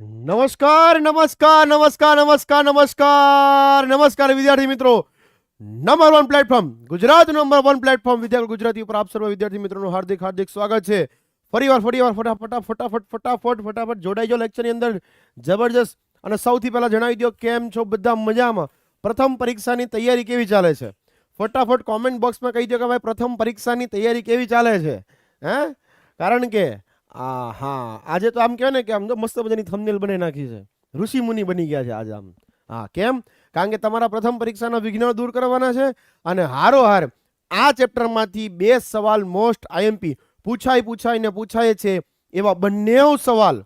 નમસ્કાર નમસ્કાર નમસ્કાર નમસ્કાર નમસ્કાર. નમસ્કાર વિદ્યાર્થી મિત્રો. Number one platform Gujarat number one platform વિદ્યાર્થી ગુજરાતી ઉપર આપ સર્વ વિદ્યાર્થી મિત્રોનું હાર્દિક હાર્દિક સ્વાગત છે. ફરીવાર ફરીવાર, ફટાફટ ફટાફટ ફટાફટ ફટાફટ જોડાઈ લેક્ચરની અંદર. જબરજસ્ત. અને સૌથી પહેલાં જણાવી દો કેમ છો બધા મજામાં? પ્રથમ પરીક્ષાની તૈયારી કેવી ચાલે છે? ફટાફટ કોમેન્ટ બોક્સમાં કહી દો કે ભાઈ, પ્રથમ પરીક્ષાની તૈયારી કેવી ચાલે છે? હે? કારણ કે આ હા આજે તો આમ કહેવાય ને કે આમ તો મસ્ત મજાની થમનેલ બની નાખી છે. ઋષિ મુનિ બની ગયા છે આજે આમ. હા, કેમ? કારણ કે તમારા પ્રથમ પરીક્ષાના વિઘ્નો દૂર કરવાના છે અને હારો હાર આ ચેપ્ટરમાંથી બે સવાલ મોસ્ટ આઈએમપી પૂછાય પૂછાય ને પૂછાય છે એવા બંને સવાલ.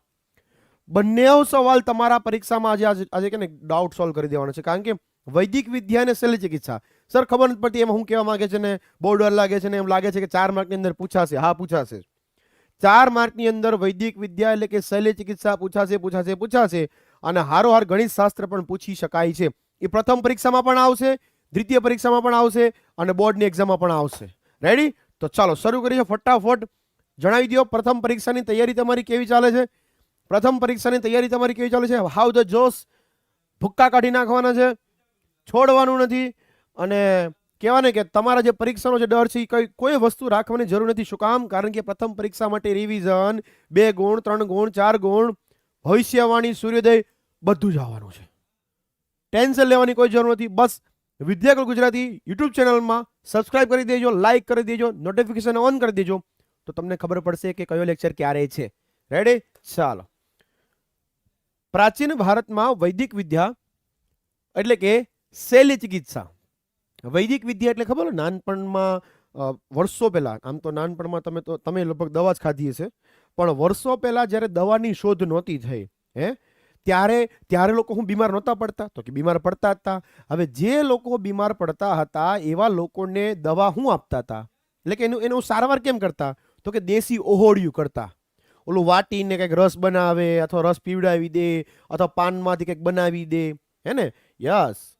બંને સવાલ તમારા પરીક્ષામાં આજે આજે કે ને ડાઉટ સોલ્વ કરી દેવાનો છે. કારણ કે વૈદિક વિદ્યા અને શલ્ય ચિકિત્સા. સર, ખબર નથી પડતી એમાં હું કહેવા માંગે છે ને, બહુ ડર લાગે છે ને, એમ લાગે છે કે ચાર માર્કની અંદર પૂછાશે. હા, પૂછાશે. ચાર માર્કની અંદર વૈદિક વિદ્યા એટલે કે શૈલ્ય ચિકિત્સા પૂછાશે પૂછાશે પૂછાશે અને હારોહાર ગણિત શાસ્ત્ર પણ પૂછી શકાય છે. એ પ્રથમ પરીક્ષામાં પણ આવશે, દ્વિતીય પરીક્ષામાં પણ આવશે અને બોર્ડની એક્ઝામમાં પણ આવશે. રેડી તો ચાલો શરૂ કરીએ ફટાફટ. જણાવી દો પ્રથમ પરીક્ષાની તૈયારી તમારી કેવી ચાલે છે? પ્રથમ પરીક્ષાની તૈયારી તમારી કેવી ચાલે છે? હાઉ ધ જોશ ભુક્કા કાઢી નાખવાના છે? છોડવાનું નથી અને કહેવાય ને કે તમારા જે પરીક્ષાનો જે ડર છે એ કઈ, કોઈ વસ્તુ રાખવાની જરૂર નથી. શું કામ? કારણ કે પ્રથમ પરીક્ષા માટે રિવિઝન બે ગુણ, ત્રણ ગુણ, ચાર ગુણ, ભવિષ્યવાણી, સૂર્યોદય, બધું જ આવવાનું છે. ટેન્શન લેવાની કોઈ જરૂર નથી. બસ, વિદ્યાકુલ ગુજરાતી યુટ્યુબ ચેનલમાં સબસ્ક્રાઇબ કરી દેજો લાઇક કરી દેજો નોટિફિકેશન ઓન કરી દેજો. તો તમને ખબર પડશે કે કયો લેક્ચર ક્યારે છે. રેડી ચાલો. પ્રાચીન ભારતમાં વૈદિક વિદ્યા એટલે કે શૈલ્ય ચિકિત્સા. વૈદિક વિદ્યા એટલે ખબર નાનપણમાં વર્ષો પહેલા, આમ તો નાનપણમાં તમે તો, તમે લગભગ દવા જ ખાધી હશે, પણ વર્ષો પહેલા જ્યારે દવાની શોધ નહોતી થઈ, હે, ત્યારે ત્યારે લોકો હું બીમાર નહોતા પડતા, તો કે બીમાર પડતા હતા. હવે જે લોકો બીમાર પડતા હતા, એવા લોકોને દવા હું આપતા હતા? એટલે કે એનું એનું સારવાર કેમ કરતા? તો કે દેશી ઓહોળિયું કરતા. ઓલું વાટીને કંઈક રસ બનાવે, અથવા રસ પીવડાવી દે, અથવા પાનમાંથી કંઈક બનાવી દે, હે ને? યસ.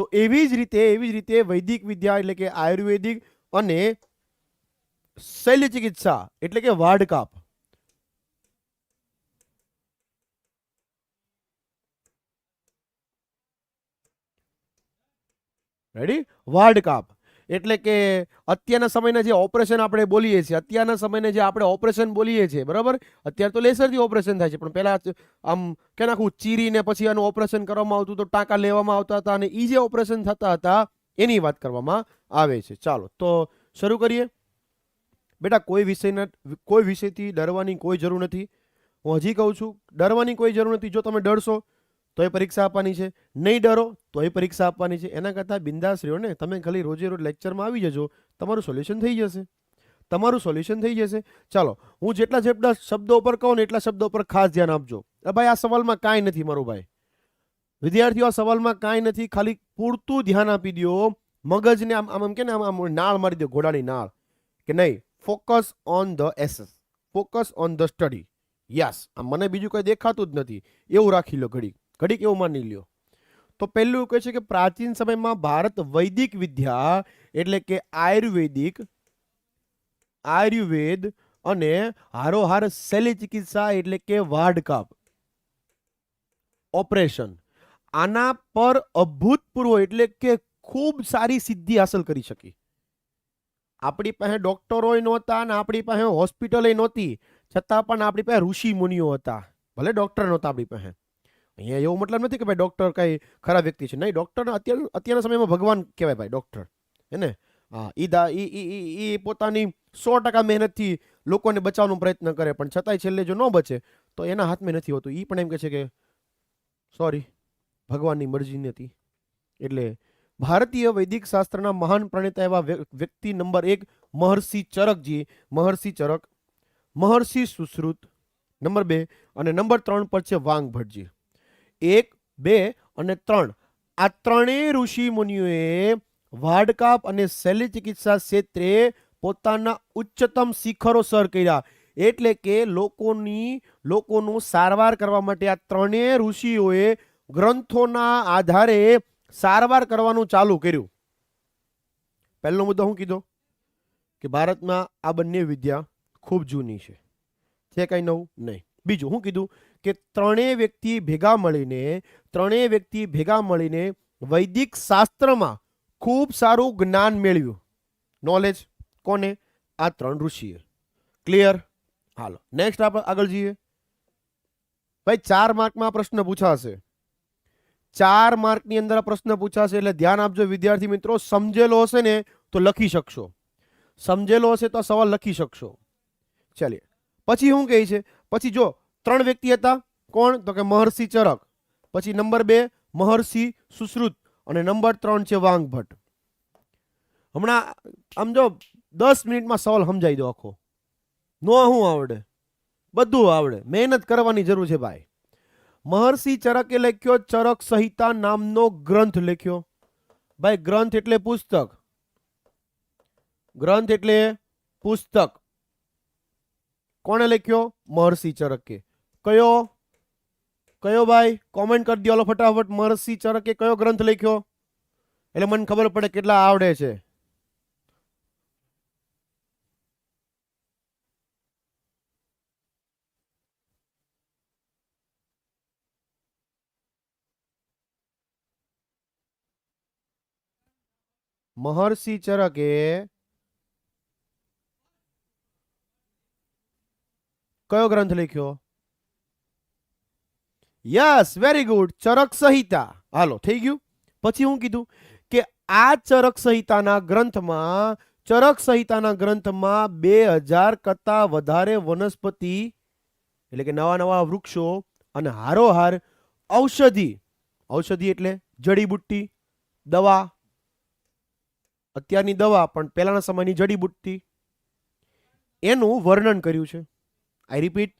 તો એવી જ રીતે, એવી જ રીતે વૈદિક વિદ્યા એટલે કે આયુર્વેદિક અને શૈલ્ય ચિકિત્સા એટલે કે વાડકાપ રેડી વાડકાપ એટલે કે અત્યારના સમયના જે ઓપરેશન આપણે બોલીએ છીએ, અત્યારના સમયને જે આપણે ઓપરેશન બોલીએ છીએ, બરાબર? અત્યારે તો લેસરથી ઓપરેશન થાય છે, પણ પહેલાં આમ કે નાખું ચીરીને પછી આનું ઓપરેશન કરવામાં આવતું તો ટાંકા લેવામાં આવતા હતા અને એ જે ઓપરેશન થતા હતા, એની વાત કરવામાં આવે છે. ચાલો, તો શરૂ કરીએ. બેટા, કોઈ વિષયના, કોઈ વિષયથી ડરવાની કોઈ જરૂર નથી. હું હજી કહું છું, ડરવાની કોઈ જરૂર નથી. જો તમે ડરશો તો એ પરીક્ષા આપવાની છે. નહીં ડરો તો એ પરીક્ષા આપવાની છે. એના કરતાં બિંદાસ તમે ખાલી રોજે રોજ લેક્ચરમાં આવી જજો. તમારું સોલ્યુશન થઈ જશે. તમારું સોલ્યુશન થઈ જશે. ચાલો, હું જેટલા જેટલા શબ્દો ઉપર કહું ને એટલા શબ્દો ઉપર ખાસ ધ્યાન આપજો. ભાઈ, આ સવાલમાં કાંઈ નથી મારું ભાઈ. વિદ્યાર્થીઓ, આ સવાલમાં કાંઈ નથી. ખાલી પૂરતું ધ્યાન આપી દો. મગજને આમ આમ કે ને આમ આમ નાળ મારી દો, ઘોડાની નાળ. કે નહીં focus on the aces focus on the study yes મને બીજું કંઈ દેખાતું જ નથી. એવું રાખી લો ઘડીક. ઘડીક એવું માની લ્યો. તો પહેલું કહે છે કે પ્રાચીન સમયમાં ભારત વૈદિક વિદ્યા એટલે કે આયુર્વેદિક, આયુર્વેદ અને હારોહાર શૈલ્ય ચિકિત્સા એટલે કે વાડકાપ ઓપરેશન. આના પર અભૂતપૂર્વ એટલે કે ખૂબ સારી સિદ્ધિ હાંસલ કરી શકી. આપણી પાસે ડોક્ટરોય નહોતા અને આપણી પાસે હોસ્પિટલે નહોતી. છતાં પણ આપણી પાસે ઋષિ મુનિઓ હતા. ભલે ડોક્ટર નહોતા આપણી પાસે. અહીંયા એવો મતલબ નથી કે ભાઈ ડૉક્ટર કંઈ ખરાબ વ્યક્તિ છે. નહીં ડોક્ટર અત્યાર, અત્યારના સમયમાં ભગવાન કહેવાય ભાઈ ડૉક્ટર હે ને? હા એ દા, ઈ પોતાની સો ટકા મહેનતથી લોકોને બચાવવાનો પ્રયત્ન કરે, પણ છતાંય છેલ્લે જો ન બચે, તો એના હાથમાં નથી હોતું. એ પણ એમ કહે છે કે સોરી ભગવાનની મરજી નથી એટલે ભારતીય વૈદિક શાસ્ત્રના મહાન પ્રણેતા એવા વ્યક્તિ નંબર એક, મહર્ષિ ચરકજી, મહર્ષિ ચરક, મહર્ષિ સુશ્રુત, નંબર બે અને નંબર ત્રણ પર છે વાંગ ભટ્ટજી. એક, બે અને ત્રણ. આ ત્રણેય ઋષિ મુનિઓએ વાડકાપ અને શૈલી ચિકિત્સા ક્ષેત્રે પોતાના ઉચ્ચતમ શિખરો સર કર્યા. એટલે કે લોકોની, લોકોનું સારવાર કરવા માટે આ ત્રણેય ઋષિઓએ ગ્રંથોના આધારે સારવાર કરવાનું ચાલુ કર્યું. પહેલો મુદ્દો હું કીધો? કે ભારતમાં આ બંને વિદ્યા ખૂબ જૂની છે. છે કંઈ નવું? નહીં. બીજું હું કીધું કે ત્રણેય વ્યક્તિ ભેગા મળીને, ત્રણેય વ્યક્તિ ભેગા મળીને વૈદિક શાસ્ત્રમાં ખૂબ સારું જ્ઞાન મેળવ્યું. નોલેજ કોને? આ ત્રણ ઋષિએ. ક્લિયર હાલો નેક્સ્ટ આપણે આગળ જઈએ. ભાઈ, ચાર માર્કમાં પ્રશ્ન પૂછાશે. ચાર માર્કની અંદર પ્રશ્ન પૂછાશે, એટલે ધ્યાન આપજો વિદ્યાર્થી મિત્રો, સમજેલો હશે ને તો લખી શકશો. સમજેલો હશે તો સવાલ લખી શકશો. ચાલીએ. પછી શું કહે છે, પછી જો ત્રણ વ્યક્તિ હતા. કોણ? તો કે મહર્ષિ ચરક. પછી નંબર બે, મહર્ષિ સુશ્રુત અને નંબર ત્રણ છે વાંગભટ્ટ હમણાં, આમ જો, દસ મિનિટમાં સવાલ સમજાઈ દો આખો. નો શું આવડે. બધું આવડે. મહેનત કરવાની જરૂર છે ભાઈ. મહર્ષિ ચરકે લખ્યો ચરક સંહિતા નામનો ગ્રંથ લખ્યો. ભાઈ, ગ્રંથ એટલે પુસ્તક. ગ્રંથ એટલે પુસ્તક. કોણે લખ્યો? મહર્ષિ ચરકે. કયો? કયો ભાઈ? કોમેન્ટ કરી દો ફટાફટ. મહર્ષિ ચરકે કયો ગ્રંથ લખ્યો? એટલે મને ખબર પડે કેટલા આવડે છે. મહર્ષિ ચરકે કયો ગ્રંથ લખ્યો? યસ વેરી ગુડ ચરક સંહિતા. હાલો, થઈ ગયું. પછી હું કીધું કે આ ચરક સંહિતાના ગ્રંથમાં, ચરક સંહિતાના ગ્રંથમાં બે હજાર કરતા વધારે વનસ્પતિ, એટલે કે નવા નવા વૃક્ષો અને હારોહાર ઔષધિ ઔષધિ એટલે જડીબુટ્ટી, દવા. અત્યારની દવા, પણ પહેલાના સમયની જડીબુટ્ટી. એનું વર્ણન કર્યું છે. આઈ રિપીટ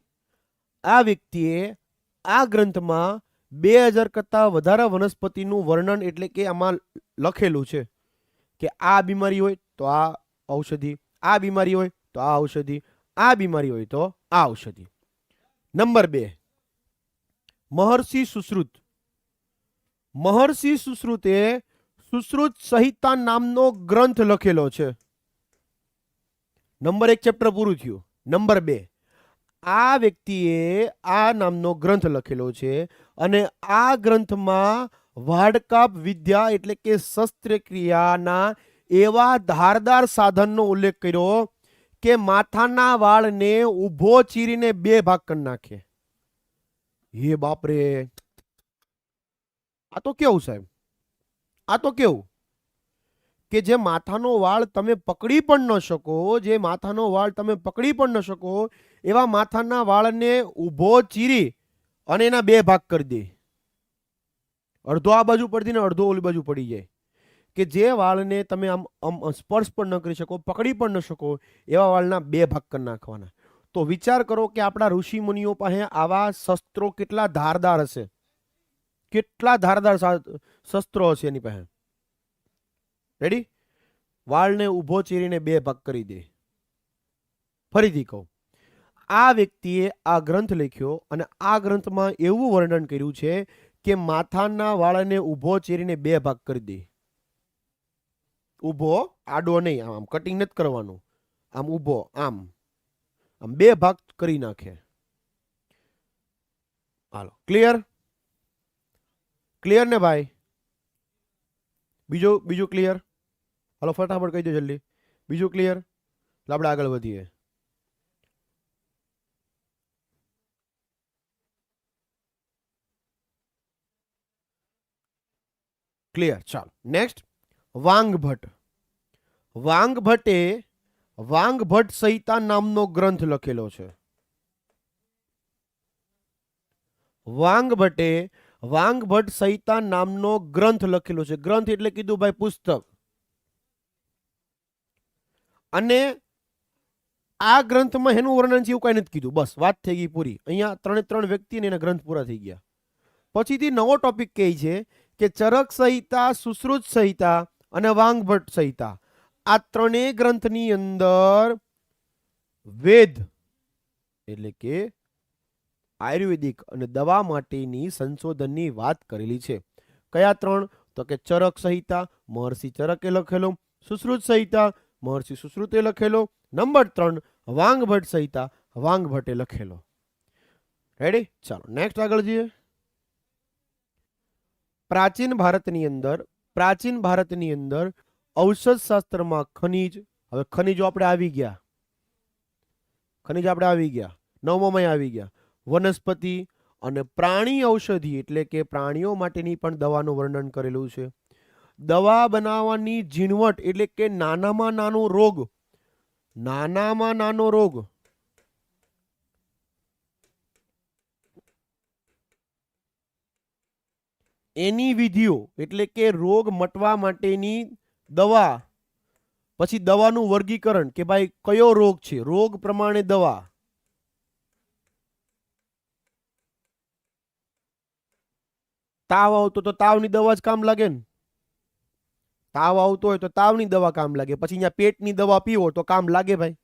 આ વ્યક્તિએ આ ગ્રંથમાં બે હજાર કરતાં વધારે વનસ્પતિનું વર્ણન એટલે કે આમાં લખેલું છે કે આ બીમારી હોય તો આ ઔષધિ, આ બીમારી હોય તો આ ઔષધિ, આ બીમારી હોય તો આ ઔષધિ. નંબર બે. મહર્ષિ સુશ્રુત. મહર્ષિ સુશ્રુતે સુશ્રુત સંહિતા નામનો ગ્રંથ લખેલો છે. નંબર એક ચેપ્ટર પૂરું થયું. નંબર બે. આ વ્યક્તિએ આ નામનો ગ્રંથ લખેલો છે અને આ ગ્રંથમાં વાડકાપ વિદ્યા એટલે કે શસ્ત્રક્રિયાના એવા ધારદાર સાધનનો ઉલ્લેખ કર્યો કે માથાના વાળને ઊભો ચીરીને બે ભાગ કરી નાખે. હે બાપરે! આ તો કેવું સાહેબ? આ તો કેવું? કે જે માથાનો વાળ તમે પકડી પણ ન શકો, જે માથાનો વાળ તમે પકડી પણ ન શકો, એવા માથાના વાળને ઊભો ચીરી અને એના બે ભાગ કરી દે. અડધો આ બાજુ પડતી ને અડધો ઓલી બાજુ પડી જાય. કે જે વાળને તમે આમ આમ સ્પર્શ પણ ન કરી શકો, પકડી પણ ન શકો, એવા વાળના બે ભાગ કરી નાખવાના. તો વિચાર કરો કે આપણા ઋષિ મુનિઓ પાસે આવા શસ્ત્રો કેટલા ધારદાર હશે. કેટલા ધારદાર શસ્ત્રો હશે એની પાસે. રેડી વાળને ઊભો ચીરીને બે ભાગ કરી દે. ફરીથી કહું. આ વ્યક્તિએ આ ગ્રંથ લખ્યો અને આ ગ્રંથમાં એવું વર્ણન કર્યું છે કે માથાના વાળને ઊભો ચીરીને બે ભાગ કરી દે. ઊભો, આડો નહીં, આમ આમ કટિંગ નથી કરવાનું. આમ ઊભો, આમ. આમ બે ભાગ કરી નાખે. હાલો ક્લિયર ક્લિયર ને ભાઈ? બીજું બીજું ક્લિયર હાલો, ફટાફટ કહી દો જલ્દી. બીજું ક્લિયર એટલે આપણે આગળ વધીએ. ક્લિયર ચાલો. નેક્સ્ટ વાંગભટ્ટ વાંગભટ્ટે વાંગભટ્ટ સંહિતા નામનો ગ્રંથ લખેલો છે. વાંગભટ્ટે વાંગભટ્ટ સંહિતા નામનો ગ્રંથ લખેલો છે. ગ્રંથ એટલે કીધું ભાઈ પુસ્તક. અને આ ગ્રંથમાં એનું વર્ણન છે એવું કઈ નથી કીધું. બસ, વાત થઈ ગઈ પૂરી. અહીંયા ત્રણે ત્રણ વ્યક્તિ અને એના ગ્રંથ પૂરા થઈ ગયા. પછીથી નવો ટોપિક કહે છે કે ચરક સંહિતા સુશ્રુત સંહિતા અને વાંગભટ્ટ સંહિતા. આ ત્રણેય ગ્રંથની અંદર વેદ એટલે કે આયુર્વેદિક અને દવા માટેની સંશોધનની વાત કરેલી છે. કયા ત્રણ? તો કે ચરક સંહિતા, મહર્ષિ ચરકે લખેલો. સુશ્રુત સંહિતા મહર્ષિ સુશ્રુતે લખેલો. નંબર ત્રણ વાંગભટ્ટ સહિતા વાંગભટ્ટે લખેલો. રેડી ચાલો નેક્સ્ટ આગળ જઈએ. પ્રાચીન ભારતની અંદર, પ્રાચીન ભારતની અંદર ઔષધ શાસ્ત્રમાં ખનિજ, હવે ખનિજો આપણે આવી ગયા. ખનિજ આપણે આવી ગયા. નવમોમાં આવી ગયા. વનસ્પતિ અને પ્રાણી ઔષધિ એટલે કે પ્રાણીઓ માટેની પણ દવાનું વર્ણન કરેલું છે. દવા બનાવવાની ઝીણવટ એટલે કે નાનામાં નાનો રોગ. નાનામાં નાનો રોગ. એની વિધિઓ એટલે કે રોગ મટવા માટેની દવા. પછી દવાનું વર્ગીકરણ કે ભાઈ કયો રોગ છે? રોગ પ્રમાણે દવા. તાવ આવતો તો તાવની દવા જ કામ લાગે ને. તાવ આવતો હોય તો તાવની દવા કામ લાગે. પછી અહીંયા પેટની દવા પીવો તો કામ લાગે ભાઈ.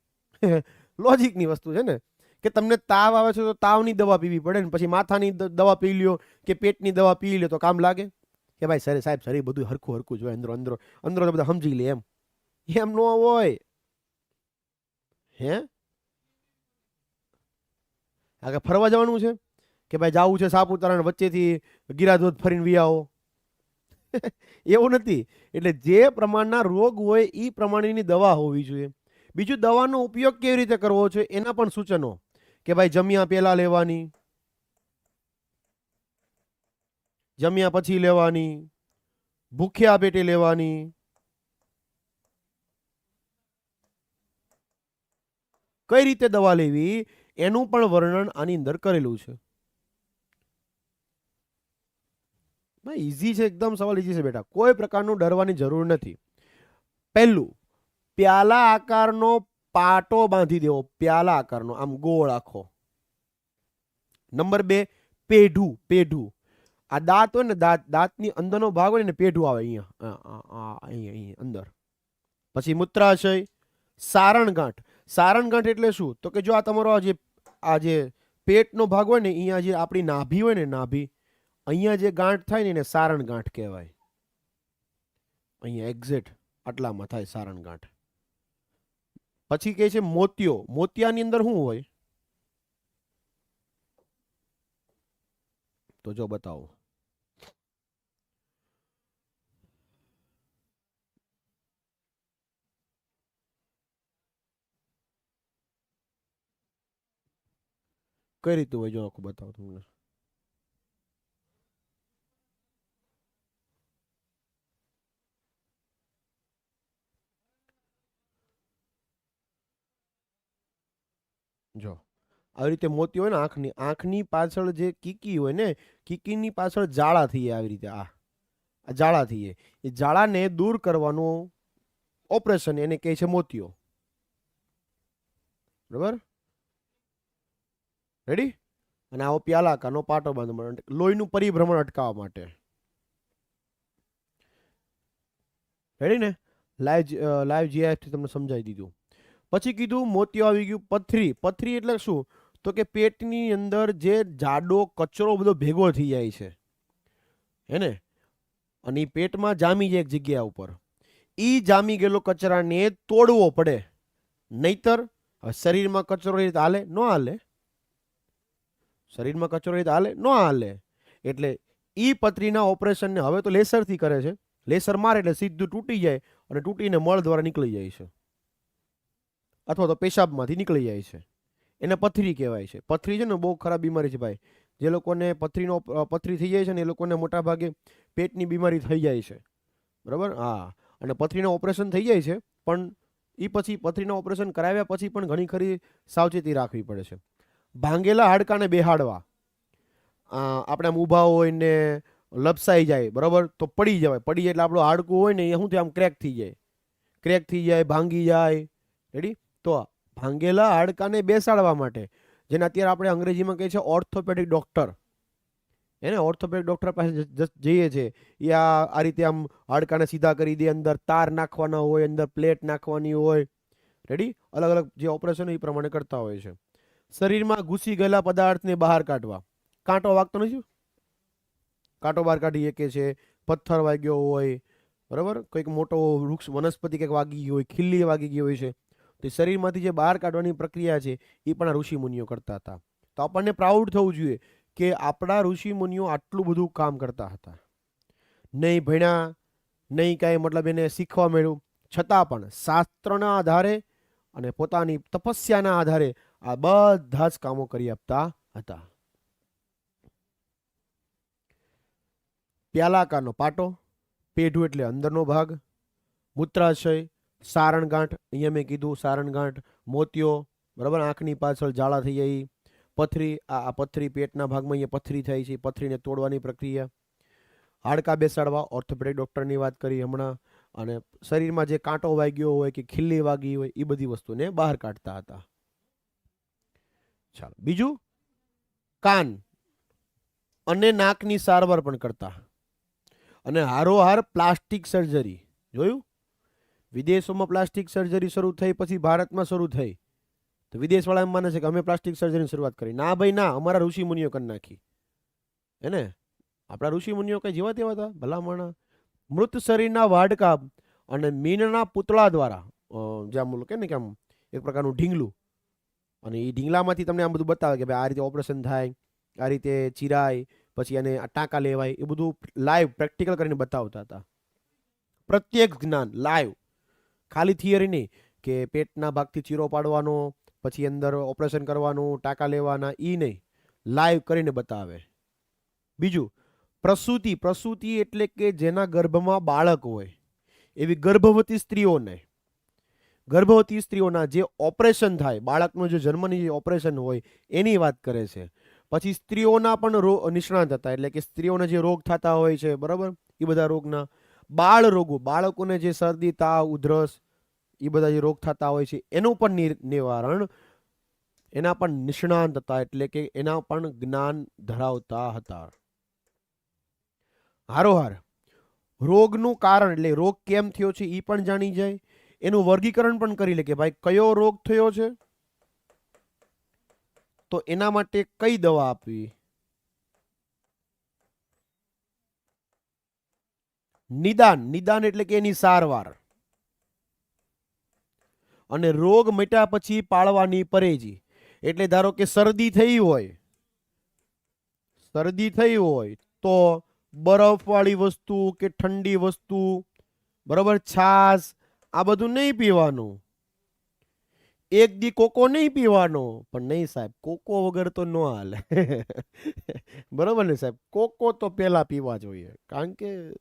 લોજિકની વસ્તુ છે ને. કે તમને તાવ આવે છે તો તાવની દવા પીવી પડે ને. પછી માથાની દવા પી લ્યો કે પેટની દવા પી લ્યો તો કામ લાગે. કે ભાઈ સરે સાહેબ સર બધું હરખું હરખું જોઈએ અંદરો અંદરો અંદરો તો બધા સમજી લે એમ. એમ ન હોય. હે? આગળ ફરવા જવાનું છે? કે ભાઈ જવું છે સાપુતારા વચ્ચેથી ગિરાધોધ ફરીને વી આવો એવું નથી. એટલે જે પ્રમાણના રોગ હોય એ પ્રમાણેની દવા હોવી જોઈએ. બીજું, દવાનો ઉપયોગ કેવી રીતે કરવો છે એના પણ સૂચનો. કે ભાઈ જમ્યા પહેલા લેવાની. જમ્યા પછી લેવાની. ભૂખ્યા પેટે લેવાની. કઈ રીતે દવા લેવી? એનું પણ વર્ણન આની અંદર કરેલું છે. ઈઝી છે એકદમ, સવાલ ઈઝી છે બેટા. કોઈ પ્રકારનું ડરવાની જરૂર નથી. પહેલું, પ્યાલા આકારનો પાટો બાંધી દેવો. પ્યાલા આકારનો, આમ ગોળ આખો. નંબર બે, પેઢું પેઢું. આ દાંત હોય ને, દાંત, દાંતની અંદરનો ભાગ હોય ને પેઢું આવે અહીંયા. અહીંયા અહીંયા, અંદર. પછી મૂત્રાશય, સારણગાંઠ. સારણગાંઠ એટલે શું? તો કે જો આ તમારો આ જે આ જે પેટનો ભાગ હોય ને, અહીંયા જે આપણી નાભી હોય ને, નાભી અહીંયા જે ગાંઠ થાય ને એને સારણ ગાંઠ કહેવાય. અહીંયા એક્ઝેટ આટલામાં થાય સારણ ગાંઠ. પછી કહે છે મોતિયો. મોતિયાની અંદર શું હોય? તો જો બતાવો. કઈ રીતનું હોય? જો આખું બતાવો તમને. જો. આવી રીતે મોતી હોય ને આંખની આંખની પાછળ જે કીકી હોય ને, કીકીની પાછળ જાળા થઈએ આવી રીતે, આ આ જાળા થઈએ. એ જાળાને દૂર કરવાનું ઓપરેશન એને કહે છે મોતિયો બરાબર? રેડી અને આવો પ્યાલાકાનો પાટો બાંધવા લોહીનું પરિભ્રમણ અટકાવવા માટે. રેડી ને? લાઈવ લાઈવ જીઆઈએફથી તમને સમજાવી દીધું. પછી કીધું મોતિયો આવી ગયું પથરી. પથરી એટલે શું? તો કે પેટની અંદર જે જાડો કચરો બધો ભેગો થઈ જાય છે. હે ને? અને એ પેટમાં જામી જાય એક જગ્યા ઉપર. એ જામી ગયેલો કચરાને તોડવો પડે. નહીતર શરીરમાં કચરો રીત હાલે, ન હાલે. શરીરમાં કચરો રીત હાલે, ન હાલે. એટલે એ પથરીના ઓપરેશનને હવે તો લેસરથી કરે છે. લેસર મારે એટલે સીધું તૂટી જાય અને તૂટીને મળ દ્વારા નીકળી જાય છે. અથવા તો પેશાબમાંથી નીકળી જાય છે. એને પથરી કહેવાય છે. પથરી છે ને બહુ ખરાબ બીમારી છે ભાઈ. જે લોકોને પથરીનો પથરી થઈ જાય છે ને એ લોકોને મોટા ભાગે પેટની બીમારી થઈ જાય છે. બરાબર? હા. અને પથરીનું ઓપરેશન થઈ જાય છે, પણ એ પછી પથરીનું ઓપરેશન કરાવ્યા પછી પણ ઘણી ખરી સાવચેતી રાખવી પડે છે. ભાંગેલા હાડકાને બેહાડવા. આપણે આમ ઊભા હોય ને લપસાઈ જાય, બરાબર? તો પડી જવાય. પડી જાય એટલે આપણું હાડકું હોય ને એ શું આમ ક્રેક થઈ જાય. ક્રેક થઈ જાય, ભાંગી જાય. રેડી તો ભાંગેલા હાડકાને બેસાડવા માટે, જેને અત્યારે આપણે અંગ્રેજીમાં કહે છે ઓર્થોપેડિક ડૉક્ટર એને ઓર્થોપેડિક ડૉક્ટર પાસે જઈએ છે. એ આ રીતે આમ હાડકાને સીધા કરી દે, અંદર તાર નાખવાના હોય, અંદર પ્લેટ નાખવાની હોય. રેડી અલગ અલગ જે ઓપરેશન એ પ્રમાણે કરતા હોય છે. શરીરમાં ઘૂસી ગયેલા પદાર્થને બહાર કાઢવા. કાંટો વાગતો નથી? કાંટો બહાર કાઢી શકે છે, પથ્થર વાગ્યો હોય. બરાબર? કંઈક મોટો વૃક્ષ વનસ્પતિ કંઈક વાગી ગઈ હોય, ખીલ્લી વાગી ગઈ હોય છે. તો શરીરમાંથી જે બહાર કાઢવાની પ્રક્રિયા છે, એ પણ ઋષિ મુનિઓ કરતા હતા. તો આપણને પ્રાઉડ થવું જોઈએ કે આપણા ઋષિ મુનિઓ આટલું બધું કામ કરતા હતા. નહીં ભણ્યા, નહીં કાંઈ મતલબ એને શીખવા મળ્યું. છતાં પણ શાસ્ત્રના આધારે અને પોતાની તપસ્યાના આધારે આ બધા જ કામો કરી આપતા હતા. પ્યાલાકારનો પાટો, પેઢું એટલે અંદરનો ભાગ, મૂત્રાશય સારણગાંઠ, અહીંયા મેં કીધું સારણગાંઠ મોતિયો બરાબર? આંખની પાછળ જાળા થઈ જાય પથરી, આ પથરી પેટના ભાગમાં અહીંયા પથરી થાય છે, પથરીને તોડવાની પ્રક્રિયા. હાડકા બેસાડવા ઓર્થોપેડિક ડૉક્ટરની વાત કરી હમણાં. અને શરીરમાં જે કાંટો વાગ્યો હોય કે ખીલ્લી વાગી હોય એ બધી વસ્તુને બહાર કાઢતા હતા. ચાલો, બીજું? કાન. અને નાકની સારવાર પણ કરતા. અને હારોહાર પ્લાસ્ટિક સર્જરી. જોયું? વિદેશોમાં પ્લાસ્ટિક સર્જરી શરૂ થઈ પછી ભારતમાં શરૂ થઈ. તો વિદેશવાળા એમ માને છે કે અમે પ્લાસ્ટિક સર્જરીની શરૂઆત કરી. ના ભાઈ, ના, અમારા ઋષિમુનિઓ કરી નાખી. હે ને? આપણા ઋષિમુનિઓ કંઈ જેવા તેવા હતા? ભલામણ. મૃત શરીરના વાડકા અને મીનના પૂતળા દ્વારા જે આમ કે ને કે આમ એક પ્રકારનું ઢીંગલું. અને એ ઢીંગલામાંથી તમને આમ બધું બતાવે કે ભાઈ આ રીતે ઓપરેશન થાય, આ રીતે ચિરાય, પછી એને ટાંકા લેવાય, એ બધું લાઈવ પ્રેક્ટિકલ કરીને બતાવતા હતા. પ્રત્યેક જ્ઞાન, લાઈવ. ખાલી થિયરી નહીં કે પેટના ભાગથી ચીરો પાડવાનો, પછી અંદર ઓપરેશન કરવાનું, ટાંકા લેવાના એ નહીં. લાઈવ કરીને બતાવે. બીજું, પ્રસૂતિ. પ્રસૂતિ એટલે કે જેના ગર્ભમાં બાળક હોય. એવી ગર્ભવતી સ્ત્રીઓને. ગર્ભવતી સ્ત્રીઓના જે ઓપરેશન થાય, બાળકનો જે જન્મની જે ઓપરેશન હોય, એની વાત કરે છે. પછી સ્ત્રીઓના પણ રોગ નિષ્ણાંત હતા. એટલે કે સ્ત્રીઓને જે રોગ થતા હોય છે, બરાબર? એ બધા રોગના. બાળ રોગો, બાળકોને જે શરદી, તાવ, ઉધરસ એ બધા જે રોગ થતા હોય છે, એનું પણ નિવારણ એના પણ નિષ્ણાંત હતા, એટલે કે એના પણ જ્ઞાન ધરાવતા હતા. હારોહાર, રોગનું કારણ એટલે રોગ કેમ થયો છે એ પણ જાણી જાય. એનું વર્ગીકરણ પણ કરી લે કે ભાઈ કયો રોગ થયો છે? તો એના માટે કઈ દવા આપવી? નિદાન નિદાન એટલે કે એની સારવાર. અને રોગ મટ્યા પછી પાળવાની પરેજી. એટલે ધારો કે શરદી થઈ હોય, શરદી થઈ હોય તો બરફવાળી વસ્તુ કે ઠંડી વસ્તુ, બરાબર છાશ, આ બધું નહીં પીવાનું. એક દી કોકો નહીં પીવાનો. પણ નહીં સાહેબ, કોકો વગર તો ન હાલે. બરાબર ને સાહેબ, કોકો તો પહેલા પીવા જોઈએ. કારણ કે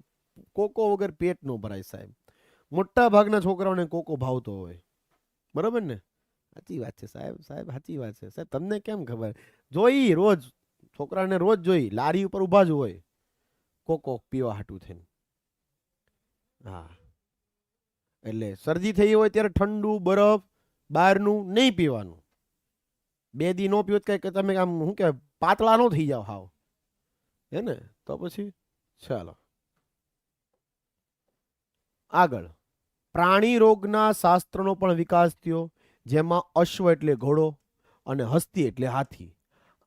કોકો વગર પેટ ન ભરાય સાહેબ. મોટા ભાગના છોકરાઓને કોકો ભાવતો હોય. બરાબર ને? સાચી વાત છે સાહેબ સાહેબ સાચી વાત છે. સાહેબ, તમને કેમ ખબર? જોઈ રોજ, છોકરાને રોજ જોઈ, લારી ઉપર ઊભા જ હોય. કોકો પીવા હાટું થઈને. હા. એટલે શરદી થઈ હોય ત્યારે ઠંડુ, બરફ, બહારનું નહીં પીવાનું. બે દી ન પીવો તો કે તમે આમ, શું કે પાતળા ન થઈ જાવ હાવ. હે ને? તો પછી, ચાલો. આગળ. પ્રાણી રોગના શાસ્ત્રનો પણ વિકાસ થયો, જેમાં અશ્વ એટલે ઘોડો અને હસ્તી એટલે હાથી.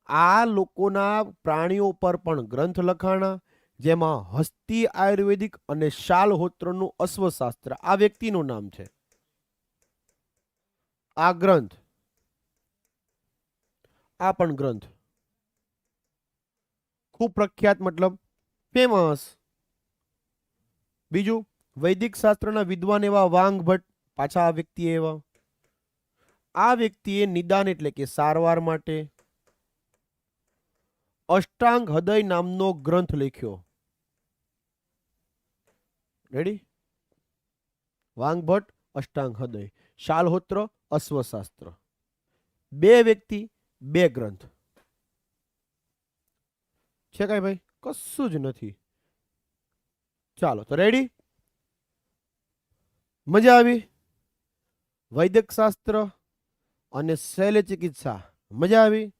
આ લોકોના પ્રાણીઓ પર પણ ગ્રંથ લખાણા, જેમાં હસ્તી આયુર્વેદિક અને શાલહોત્રનું અશ્વશાસ્ત્ર. આ વ્યક્તિનું નામ છે. આ ગ્રંથ. આ પણ ગ્રંથ. ખૂબ પ્રખ્યાત, મતલબ ફેમસ બીજું? વૈદિક શાસ્ત્રના વિદ્વાન એવા વાંગ ભટ્ટ પાછા આ વ્યક્તિ એવા. આ વ્યક્તિએ નિદાન એટલે કે સારવાર માટે અષ્ટાંગ હૃદય નામનો ગ્રંથ લખ્યો. રેડી વાંગ ભટ્ટ, અષ્ટાંગ હૃદય. શાલહોત્ર, અશ્વશાસ્ત્ર. બે વ્યક્તિ, બે ગ્રંથ. છે કાંઈ ભાઈ? કશું જ નથી. ચાલો, તો રેડી મજા આવી? વૈદિક શાસ્ત્ર અને શૈલ્ય ચિકિત્સા. મજા આવી?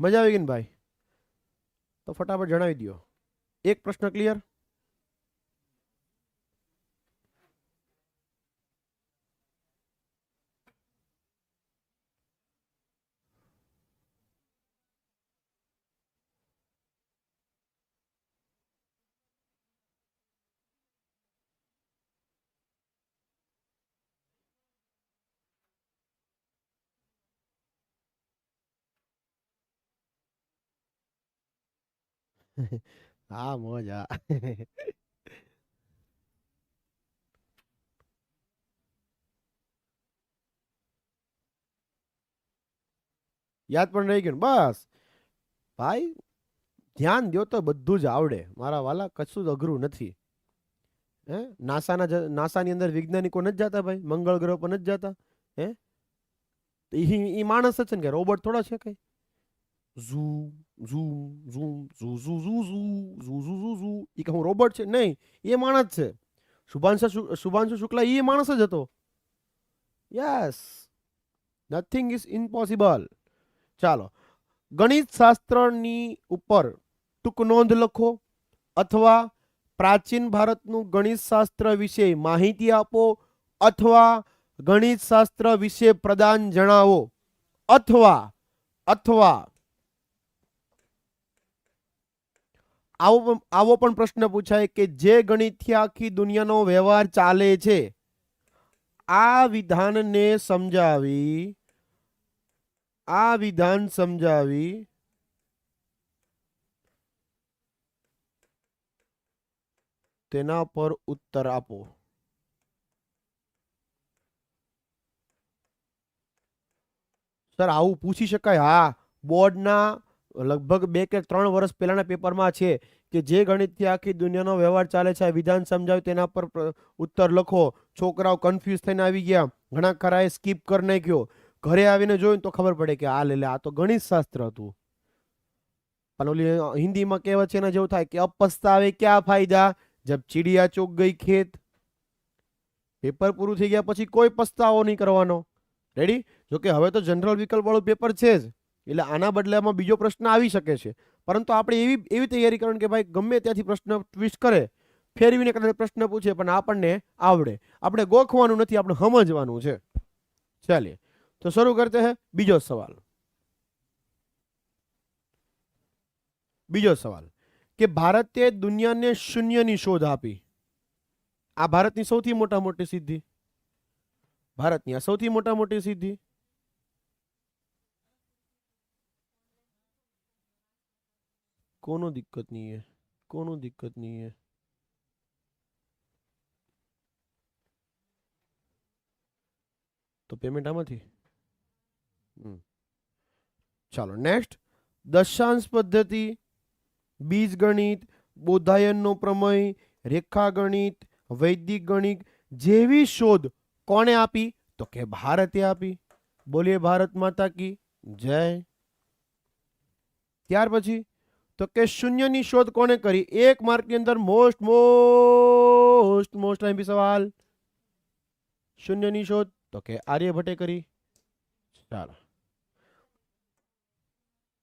મજા આવી ગઈ ને ભાઈ? તો ફટાફટ જણાવી દો એક પ્રશ્ન ક્લિયર હા મોજ યાદ પણ રહી ગયું બસ. ભાઈ, ધ્યાન દ્યો તો બધું જ આવડે. મારા વાલા કશું જ અઘરું નથી. હે? નાસાના નાસાની અંદર વૈજ્ઞાનિકો નથી જતા ભાઈ? મંગળ ગ્રહ પર નથી જતા? હે? ઈ માણસ જ છે ને કે રોબોટ થોડા છે કઈ? ઝૂ ઝૂ ઝૂ ઝૂ ઝૂ ઝૂ ઝૂ ઈ કે હું રોબોટ છે? નહીં, એ માણસ છે. શુભાંશુ શુભાંશુ શુક્લા એ માણસ જ હતો. યસ નથિંગ ઇઝ ઇમ્પોસિબલ ચાલો. ગણિત શાસ્ત્રની ઉપર ટૂંક નોંધ લખો અથવા પ્રાચીન ભારતનું ગણિત શાસ્ત્ર વિશે માહિતી આપો અથવા ગણિત શાસ્ત્ર વિશે પ્રદાન જણાવો. અથવા અથવા આવો આવો પણ પ્રશ્ન પૂછાય કે જે ગણિતથી આખી દુનિયાનો વ્યવહાર ચાલે છે, આ વિધાનને સમજાવી, આ વિધાન સમજાવી, તેના પર ઉત્તર આપો. સર, આવું પૂછી શકાય? હા, બોર્ડના લગભગ બે કે ત્રણ વર્ષ પહેલાંના પેપરમાં છે કે જે ગણિતથી આખી દુનિયાનો વ્યવહાર ચાલે છે વિધાન સમજાવ્યું તેના પર ઉત્તર લખો. છોકરાઓ કન્ફ્યુઝ થઈને આવી ગયા. ઘણા ખરાએ સ્કીપ કરી નાખ્યો. ઘરે આવીને જોયું તો ખબર પડે કે, આ લે આ તો ગણિત શાસ્ત્ર હતું. પણ ઓલી હિન્દીમાં કહેવત છે, એના જેવું થાય કે, અપસ્તાવે ક્યાં ફાયદા? જબ ચીડિયા ચોક ગઈ ખેત. પેપર પૂરું થઈ ગયા પછી કોઈ પસ્તાવો નહીં કરવાનો. રેડી જોકે હવે તો જનરલ વિકલ્પ વાળું પેપર છે જ. એટલે આના બદલામાં બીજો પ્રશ્ન આવી શકે છે. પરંતુ આપણે એવી એવી તૈયારી કરવાની કે ભાઈ ગમે ત્યાંથી પ્રશ્ન ટ્વિસ્ટ કરે, ફેરવીને કદાચ પ્રશ્ન પૂછે, પણ આપણને આવડે. આપણે ગોખવાનું નથી, આપણે સમજવાનું છે. ચાલીએ. તો શરૂ કરતે હે બીજો સવાલ. બીજો સવાલ. કે ભારતે દુનિયાને શૂન્યની શોધ આપી. આ ભારતની સૌથી મોટા મોટી સિદ્ધિ. ભારતની આ સૌથી મોટા મોટી સિદ્ધિ. कोनो दिक्कत नहीं है कोनो दिक्कत नहीं है તો પેમેન્ટ આમાંથી હમ. ચાલો નેક્સ્ટ દશાંશ પદ્ધતિ બીજગણિત બોધાયનનો પ્રમેય રેખાગણિત વૈદિક ગણિત જેવી શોધ કોણે આપી તો કે ભારતે આપી બોલીએ ભારત માતા કી જય ત્યાર પછી તો કે શૂન્યની શોધ કોણે કરી? એક માર્કની અંદર મોસ્ટ મોસ્ટ મોસ્ટ લાંબી સવાલ. શૂન્યની શોધ તો કે આર્યભટ્ટે કરી. ચાલો.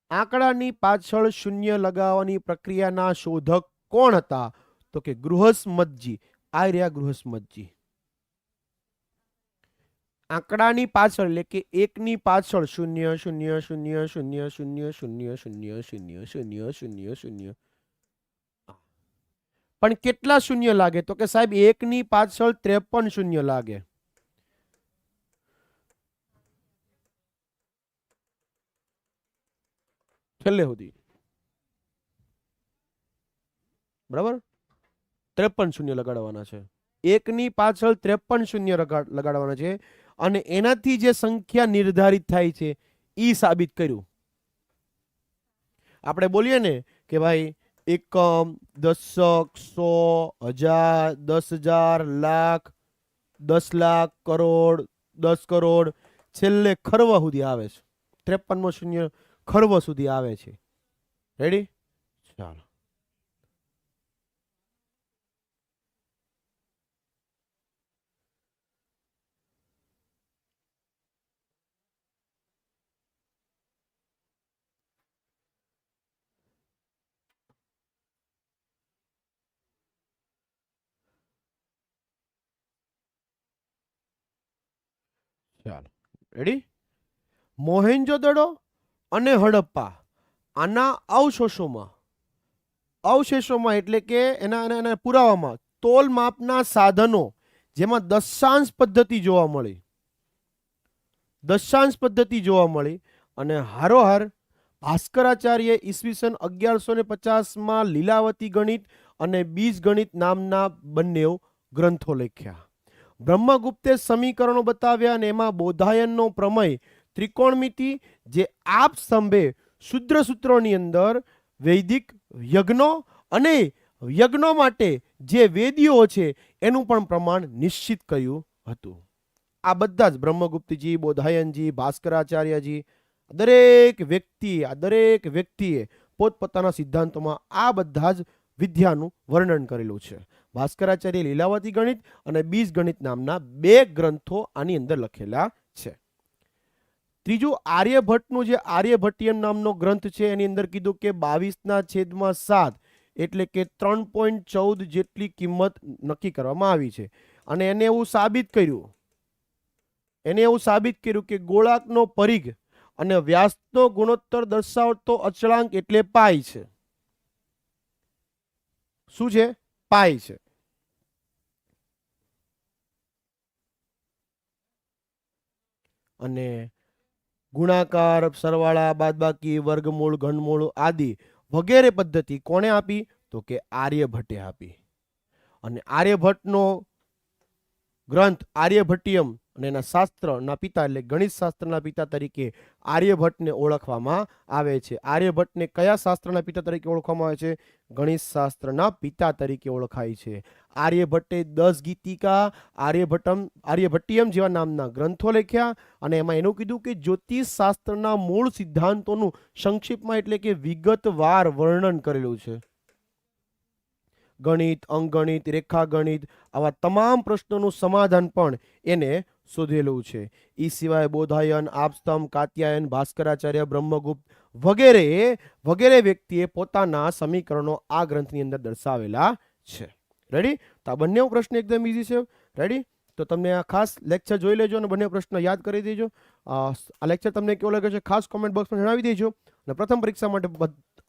આંકડાની પાછળ શૂન્ય લગાવવાની પ્રક્રિયાના શોધક કોણ હતા? તો કે ગૃહસ્મતજી, આર્યા ગૃહસ્મતજી. આંકડાની પાછળ એટલે કે એકની પાછળ શૂન્ય શૂન્ય શૂન્ય શૂન્ય શૂન્ય શૂન્ય શૂન્ય શૂન્ય શૂન્ય શૂન્ય શૂન્ય પણ કેટલા શૂન્ય લાગે તો કે સાહેબ એકની પાછળ ત્રેપન શૂન્ય લાગે છેલ્લે સુધી બરાબર ત્રેપન શૂન્ય લગાડવાના છે એકની પાછળ ત્રેપન શૂન્ય લગા- લગાડવાના છે અને એનાથી જે સંખ્યા નિર્ધારિત થાય છે એ સાબિત કર્યું. આપણે બોલીએ ને કે ભાઈ, એકમ, દશક, સો, હજાર, દસ હજાર, લાખ, દસ લાખ, કરોડ, દસ કરોડ, છેલ્લે ખરવ સુધી આવે છે. ત્રેપનમો શૂન્ય ખરવ સુધી આવે છે. રેડી ચાલો. ચાલો. રેડી મોહેન્જોદડો અને હડપ્પા. આના અવશેષોમાં. અવશેષોમાં એટલે કે એના એના પુરાવામાં. તોલ માપના સાધનો, જેમાં દશાંશ પદ્ધતિ જોવા મળી. દશાંશ પદ્ધતિ જોવા મળી અને હારોહાર ભાસ્કરાચાર્ય ઈસવીસન અગિયારસો ને પચાસમાં લીલાવતી ગણિત અને બીજ ગણિત નામના બંને ગ્રંથો લખ્યા. બ્રહ્મગુપ્તે સમીકરણો બતાવ્યા અને એમાં બોધાયનનો પ્રમેય ત્રિકોણમિતિ જે આપ સ્તંભે શુદ્ર સૂત્રોની અંદર વૈદિક યજ્ઞો અને યજ્ઞો માટે જે વેદીઓ છે એનું પણ પ્રમાણ નિશ્ચિત કર્યું હતું. આ બધા જ બ્રહ્મગુપ્તજી, બોધાયનજી, ભાસ્કરાચાર્યજી, દરેક વ્યક્તિએ આ દરેક વ્યક્તિએ પોતપોતાના સિદ્ધાંતોમાં આ બધા જ વિદ્યાનું વર્ણન કરેલું છે. ભાસ્કરાચાર્ય લીલાવતી ગણિત અને બીજ ગણિત નામના બે ગ્રંથો આની અંદર લખેલા છે. ત્રીજું આર્યભટ્ટનું જે આર્યભટ્ટિયમ નામનો ગ્રંથ છે, એની અંદર કીધું કે બાવીસના છેદમાં સાત એટલે કે ત્રણ પોઈન્ટ ચૌદ જેટલી કિંમત નક્કી કરવામાં આવી છે. અને એને એવું સાબિત કર્યું. એને એવું સાબિત કર્યું કે ગોળાકનો પરિઘ અને વ્યાસનો ગુણોત્તર દર્શાવતો અચળાંક એટલે પાય છે. શું છે? પાય છે. અને ગુણાકાર, સરવાળા, બાદબાકી, વર્ગમૂળ, ઘનમૂળ આદિ વગેરે પદ્ધતિ કોણે આપી? તો કે આર્યભટ્ટે આપી. અને આર્યભટ્ટનો ગ્રંથ આર્યભટ્ટિયમ અને એના શાસ્ત્રના પિતા એટલે ગણિત શાસ્ત્રના પિતા તરીકે આર્યભટ્ટને ઓળખવામાં આવે છે. આર્યભટ્ટને કયા શાસ્ત્રના પિતા તરીકે ઓળખવામાં આવે છે? ગણિત શાસ્ત્રના પિતા તરીકે ઓળખાય છે. આર્યભટ્ટે દસ ગીતિકા, આર્યભટ્ટમ, આર્યભટ્ટિયમ જેવા નામના ગ્રંથો લખ્યા અને એમાં એનું કીધું કે જ્યોતિષ શાસ્ત્રના મૂળ સિદ્ધાંતોનું સંક્ષિપ્તમાં એટલે કે વિગતવાર વર્ણન કરેલું છે. ગણિત, અંગણિત, રેખાગણિત આવા તમામ પ્રશ્નોનું સમાધાન પણ એને શોધેલું છે. એ સિવાય બોધાયન આપસ્તંભ કાત્યાયન, ભાસ્કરાચાર્ય, બ્રહ્મગુપ્ત વગેરે વગેરે વ્યક્તિએ પોતાના સમીકરણો આ ગ્રંથની અંદર દર્શાવેલા છે. રેડી તો આ બંને પ્રશ્ન એકદમ ઇઝી છે. રેડી તો તમને આ ખાસ લેક્ચર જોઈ લેજો અને બંને પ્રશ્ન યાદ કરી દેજો. આ લેક્ચર તમને કેવો લાગે છે ખાસ કોમેન્ટ બોક્સમાં જણાવી દેજો. અને પ્રથમ પરીક્ષા માટે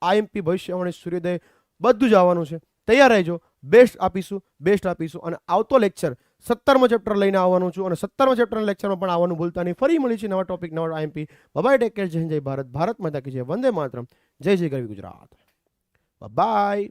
આઈએમપી ભવિષ્યવાણી સૂર્યોદય બધું જ આવવાનું છે. તૈયાર રહેજો. બેસ્ટ આપીશું બેસ્ટ આપીશું. અને આવતો લેક્ચર સત્તરમો ચેપ્ટર લઈને આવવાનું છું અને સત્તરમો ચેપ્ટરના લેક્ચરમાં પણ આવવાનું ભૂલતા નહીં. ફરી મળી છે નવા ટોપિક નવા આઈએમપી બાય ટેક કેર જય જય ભારત. ભારત માતા કી જય. વંદે માતરમ. જય જય ગરવી ગુજરાત. બાય